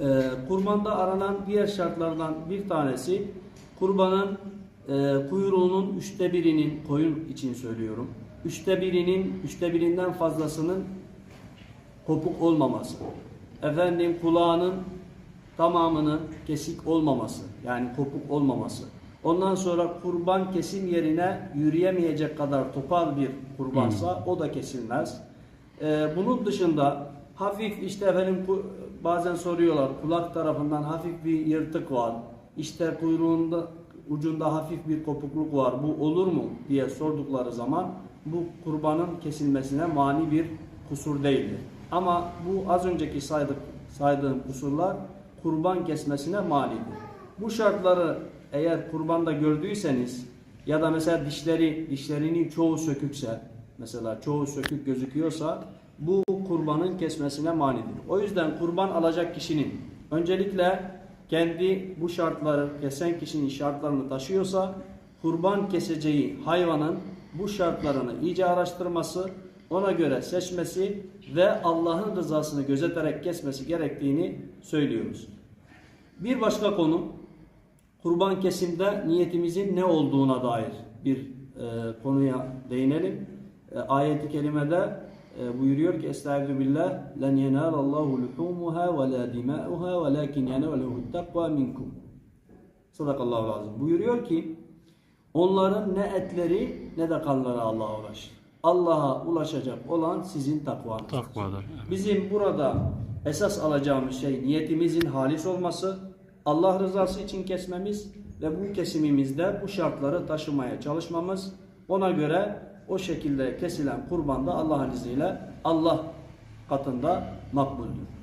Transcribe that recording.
Ee, kurbanda aranan diğer şartlardan bir tanesi kurbanın e, kuyruğunun üçte birinin koyun için söylüyorum. Üçte birinin üçte birinden fazlasının kopuk olmaması. Efendim kulağının tamamının kesik olmaması. Yani kopuk olmaması. Ondan sonra kurban kesim yerine yürüyemeyecek kadar topal bir kurbansa o da kesilmez. Ee, bunun dışında hafif işte efendim bazen soruyorlar kulak tarafından hafif bir yırtık var. İşte kuyruğunda ucunda hafif bir kopukluk var. Bu olur mu diye sordukları zaman bu kurbanın kesilmesine mani bir kusur değildir. Ama bu az önceki saydık, saydığım kusurlar kurban kesmesine manidir. Bu şartları eğer kurbanda gördüyseniz ya da mesela dişleri dişlerinin çoğu sökükse mesela çoğu sökük gözüküyorsa bu kurbanın kesmesine manidir. O yüzden kurban alacak kişinin öncelikle kendi bu şartları kesen kişinin şartlarını taşıyorsa kurban keseceği hayvanın bu şartlarını iyice araştırması, ona göre seçmesi ve Allah'ın rızasını gözeterek kesmesi gerektiğini söylüyoruz. Bir başka konu kurban kesimde niyetimizin ne olduğuna dair bir e, konuya değinelim. E, ayeti kerimede e, buyuruyor ki Estaizu billah len yenalallahu luhumuha ve la dima'uha velakin yenaluhu takva minkum. Sadakallahu lazım. Buyuruyor ki onların ne etleri ne de kanları Allah'a ulaşır. Allah'a ulaşacak olan sizin takvanız. Takvadır. Evet. Bizim burada esas alacağımız şey niyetimizin halis olması, Allah rızası için kesmemiz ve bu kesimimizde bu şartları taşımaya çalışmamız. Ona göre o şekilde kesilen kurban da Allah'ın izniyle Allah katında makbuldür.